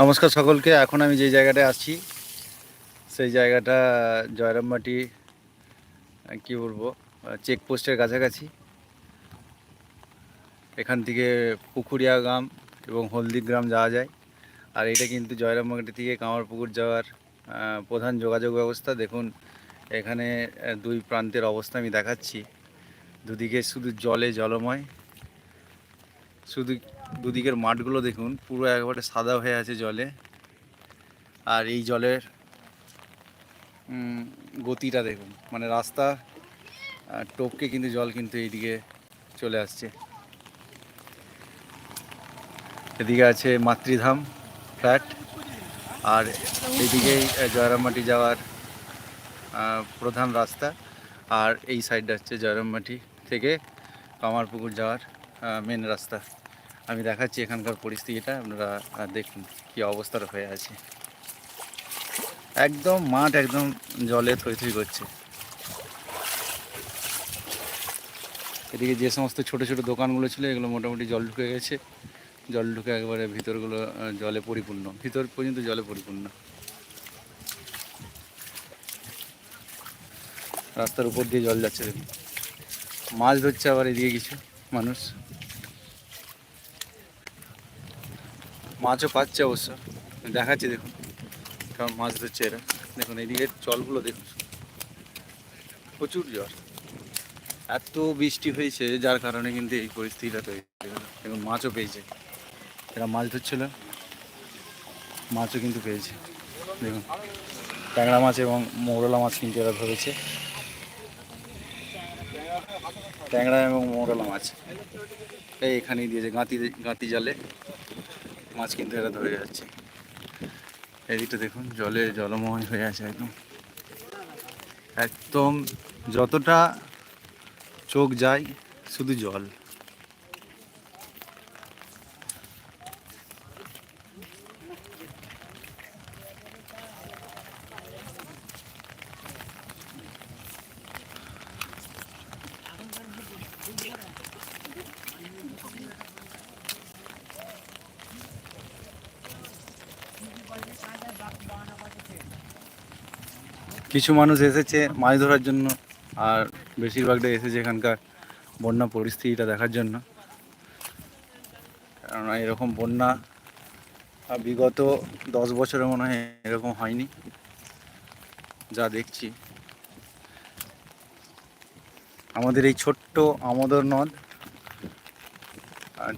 নমস্কার সকলকে, এখন আমি যে জায়গাটায় আসছি, সেই জায়গাটা জয়রামবাটি কি বলব চেকপোস্টের কাছাকাছি। এখান থেকে পুকুরিয়া গ্রাম এবং হলদি গ্রাম যাওয়া যায়। আর এটা কিন্তু জয়রামবাটি থেকে কামারপুকুর যাওয়ার প্রধান যোগাযোগ ব্যবস্থা। দেখুন, এখানে দুই প্রান্তের অবস্থা আমি দেখাচ্ছি। দুদিকে শুধু জলে জলময়। শুধু দুদিকের মাঠগুলো দেখুন পুরো একবারে সাদা হয়ে আছে জলে। আর এই জলের গতিটা দেখুন মানে রাস্তা টপকে কিন্তু জল কিন্তু এইদিকে চলে আসছে। এদিকে আছে মাতৃধাম ফ্ল্যাট আর এইদিকেই আহ, জয়রামবাটি যাওয়ার প্রধান রাস্তা। আর এই সাইডটা হচ্ছে জয়রামবাটি থেকে কামারপুকুর যাওয়ার মেন রাস্তা। আমি দেখাচ্ছি এখানকার পরিস্থিতিটা, আপনারা দেখুন কি অবস্থার হয়ে আছে। একদম মাঠ একদম জলে থই থই করছে। এদিকে যে সমস্ত ছোট ছোট দোকানগুলো ছিল, এগুলো মোটামুটি জল ঢুকে গেছে। জল ঢুকে একবারে ভিতরগুলো জলে পরিপূর্ণ। ভিতর পর্যন্ত জলে পরিপূর্ণ। রাস্তার উপর দিয়ে জল যাচ্ছে মাছ ধরছে আবার এদিকে কিছু মানুষ। মাছও পাচ্ছে অবশ্য। দেখাচ্ছি দেখুন কারণ মাছ ধরছে এরা। দেখুন, এদিকে জলগুলো দেখুন। প্রচুর জল এত বৃষ্টি হয়েছে, যার কারণে কিন্তু এই পরিস্থিতিটা তৈরি এবং মাছও পেয়েছে। এরা মাছ ধরছিল, মাছও কিন্তু পেয়েছে। দেখুন, ট্যাংরা মাছ এবং মৌরলা মাছ কিন্তু এরা ধরেছে। ট্যাংরা এবং মৌরলা মাছ। এই এখানেই দিয়েছে, গাঁতি গাঁতি জালে। মাছ কিন্তু এরা ধরে যাচ্ছে। এদিকটা দেখুন, জলে জলময় হয়ে আছে একদম। একদম যতটা চোখ যায়, শুধু জল। কিছু মানুষ এসেছে মাছ ধরার জন্য, আর বেশিরভাগটা এসেছে এখানকার বন্যা পরিস্থিতিটা দেখার জন্য। কেননা এরকম বন্যা বিগত দশ বছরে মনে হয় এরকম হয়নি, যা দেখছি। আমাদের এই ছোট্ট আমোদর নদ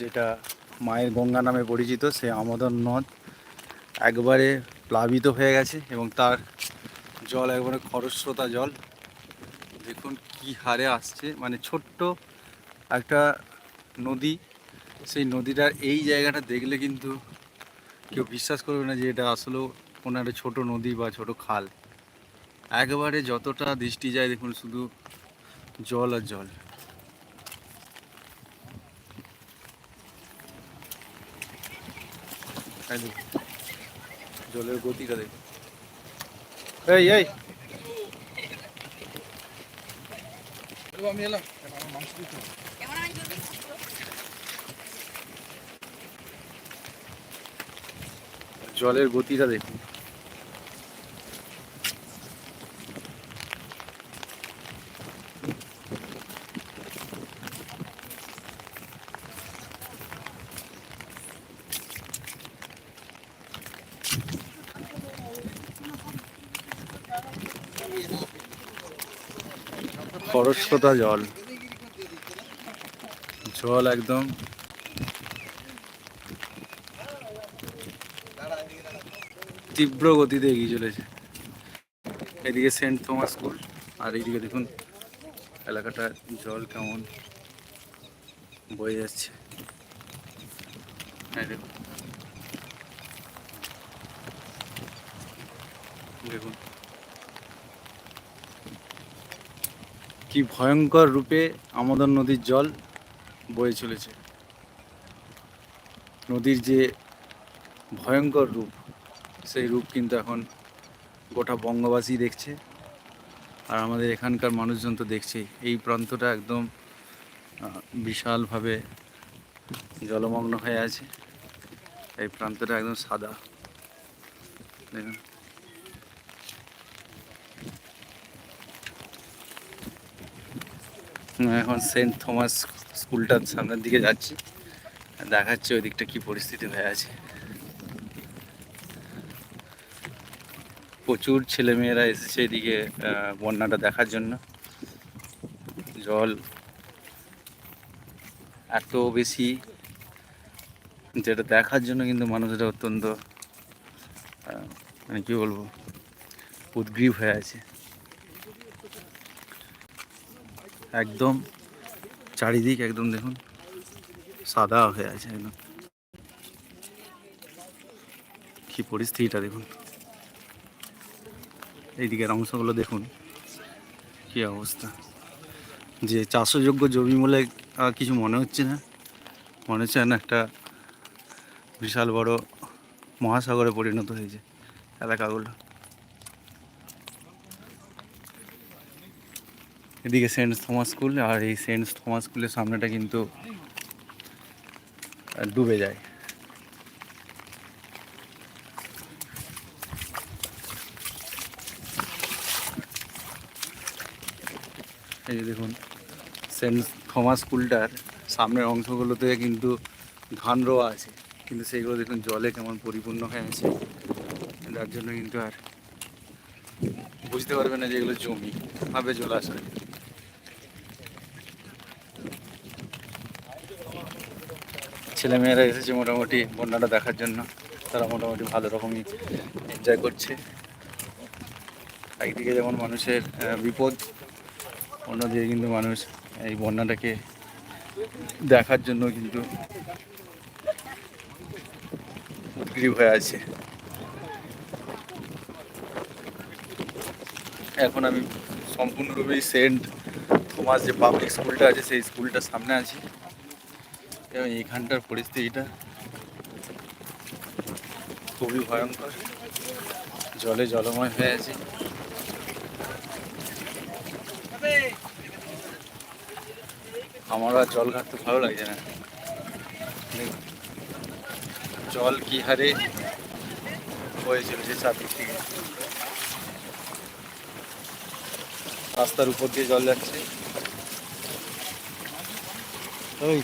যেটা মায়ের গঙ্গা নামে পরিচিত সে আমোদর নদ একবারে প্লাবিত হয়ে গেছে এবং তার জল, একবারে খরস্রোতা জল। দেখুন কি হারে আসছে। মানে ছোট্ট একটা নদী। সেই নদীটার এই জায়গাটা দেখলে কিন্তু কেউ বিশ্বাস করবে না যে এটা আসলেও কোনো একটা ছোটো নদী বা ছোট খাল। একবারে যতটা দৃষ্টি যায় দেখুন শুধু জল আর জল। জলের গতিটা দেখুন। এই এই। জলের গতিটা দেখুন। খরস্রোতা জল। জল একদম। তীব্র গতিতে এগিয়ে চলেছে। এদিকে সেন্ট থমাস স্কুল, আর এইদিকে দেখুন এলাকাটা জল কেমন বয়ে যাচ্ছে। এই দেখুন। দেখুন। কি ভয়ঙ্কর রূপে আমোদন নদীর জল বয়ে চলেছে। নদীর যে ভয়ঙ্কর রূপ, সেই রূপ কিন্তু এখন গোটা বঙ্গবাসী দেখছে। আর আমাদের এখানকার মানুষজন তো দেখছেই। এই প্রান্তটা একদম বিশালভাবে জলমগ্ন হয়ে আছে। এই প্রান্তটা একদম সাদা। দেখুন। এখন সেন্ট থমাস স্কুলটার সামনের দিকে যাচ্ছি। দেখাচ্ছে ওই দিকটা কি পরিস্থিতি হয়ে আছে। প্রচুর ছেলেমেয়েরা এসেছে এদিকে বন্যাটা দেখার জন্য। জল এত বেশি, যেটা দেখার জন্য কিন্তু মানুষরা অত্যন্ত মানে কি বলব, উদ্গ্রীব হয়ে আছে। একদম চারিদিক একদম দেখুন, সাদা হয়ে আছে একদম। কি পরিস্থিতিটা দেখুন। এইদিকের অংশগুলো দেখুন, কি অবস্থা। যে চাষযোগ্য জমি বলে কিছু মনে হচ্ছে না। মনে হচ্ছে না একটা বিশাল বড় মহাসাগরে পরিণত হয়েছে এলাকাগুলো। এদিকে সেন্ট থমাস স্কুল আর এই সেন্ট থমাস স্কুলের সামনেটা কিন্তু ডুবে যায়। এই যে দেখুন, সেন্ট থমাস স্কুলটার সামনের অংশগুলোতে কিন্তু ধান রোয়া আছে। কিন্তু সেইগুলো দেখুন, জলে কেমন পরিপূর্ণ হয়ে আছে। যার জন্য কিন্তু আর বুঝতে পারবে না যে এগুলো জমি, ভাবে জলাশয়। ছেলেমেয়েরা এসেছে মোটামুটি বন্যাটা দেখার জন্য। তারা মোটামুটি ভালো রকমই এনজয় করছে। একদিকে যেমন মানুষের বিপদ, অন্যদিকে কিন্তু মানুষ এই বন্যাটাকে দেখার জন্য কিন্তু উদ্গ্রীব হয়ে আছে। এখন আমি সম্পূর্ণরূপেই সেন্ট থমাস যে পাবলিক স্কুলটা আছে, সেই স্কুলটার সামনে আছি। এবং এইখানটার পরিস্থিতিটা খুবই ভয়ঙ্কর। জলে জলময় হয়ে আছে। আমার আর জল ঘাটতে ভালো লাগছে না। জল কি হারে বয়ে চলছে চারদিক থেকে? রাস্তার উপর দিয়ে জল যাচ্ছে। ওই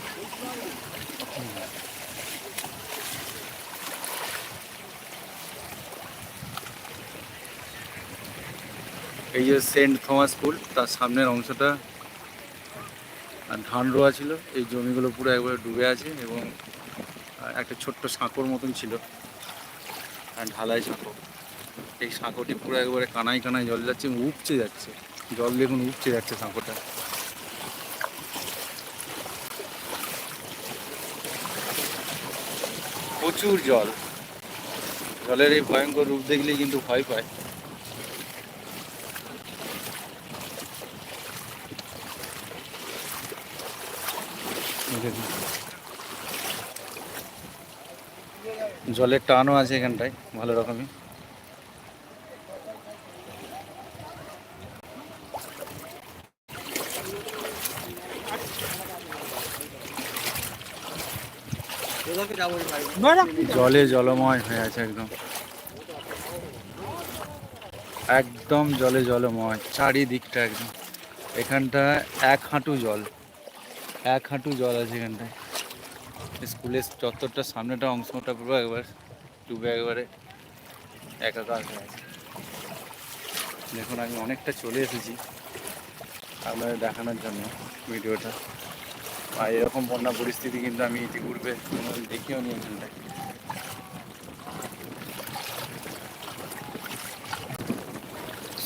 এই যে সেন্ট থমাস স্কুল তার সামনের অংশটা ধান রোয়া ছিল। এই জমিগুলো পুরো একবারে ডুবে আছে এবং একটা ছোট্ট সাঁকোর মতন ছিল। আর ঢালাই সাঁকো। এই সাঁকোটি পুরো একবারে কানায় কানায় জল যাচ্ছে এবং উপচে যাচ্ছে। জল দেখুন উপচে যাচ্ছে সাঁকোটা। প্রচুর জল। জলের এই ভয়ঙ্কর রূপ দেখলেই কিন্তু ভয় পায়। জলের টানও আছে এখানটায়, ভালো রকমই। জলে জলময় হয়ে আছে একদম। একদম জলে জলময়, চারিদিকটা একদম। এখানটা এক হাঁটু জল। এক হাঁটু জল আছে এখানটায়। স্কুলের চত্বরটার সামনেটা, অংশটা পুরো একবার ডুবে একবারে একাকার হয়ে আছে। দেখুন, আমি অনেকটা চলে এসেছি আপনাদের দেখানোর জন্য ভিডিওটা। আর এরকম বন্যা পরিস্থিতি কিন্তু আমি ইতিপূর্বে দেখিও নি এখানটায়।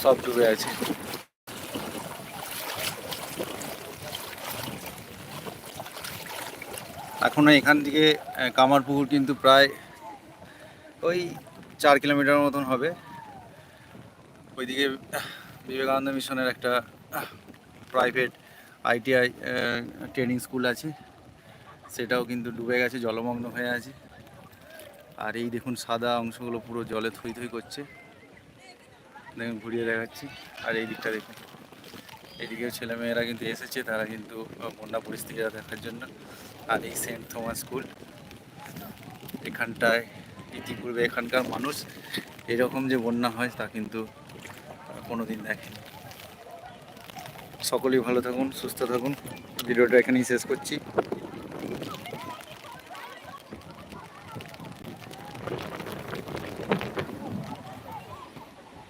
সব ডুবে আছে। এখনও এখান থেকে কামারপুকুর কিন্তু প্রায় ওই চার কিলোমিটার মতন হবে। ওইদিকে বিবেকানন্দ মিশনের একটা প্রাইভেট আইটিআই ট্রেনিং স্কুল আছে। সেটাও কিন্তু ডুবে গেছে, জলমগ্ন হয়ে আছে। আর এই দেখুন, সাদা অংশগুলো পুরো জলে থই থই করছে। দেখুন, ঘুরিয়ে দেখাচ্ছি। আর এই দিকটা দেখুন। এদিকেও ছেলেমেয়েরা কিন্তু এসেছে, তারা কিন্তু বন্যা পরিস্থিতিটা দেখার জন্য। আর এই সেন্ট থমাস স্কুল। এখানটায় ইতিপূর্বে এখানকার মানুষ এরকম যে বন্যা হয় তা কিন্তু কোনো দিন দেখেন। সকলেই ভালো থাকুন, সুস্থ থাকুন। ভিডিওটা এখানেই শেষ করছি।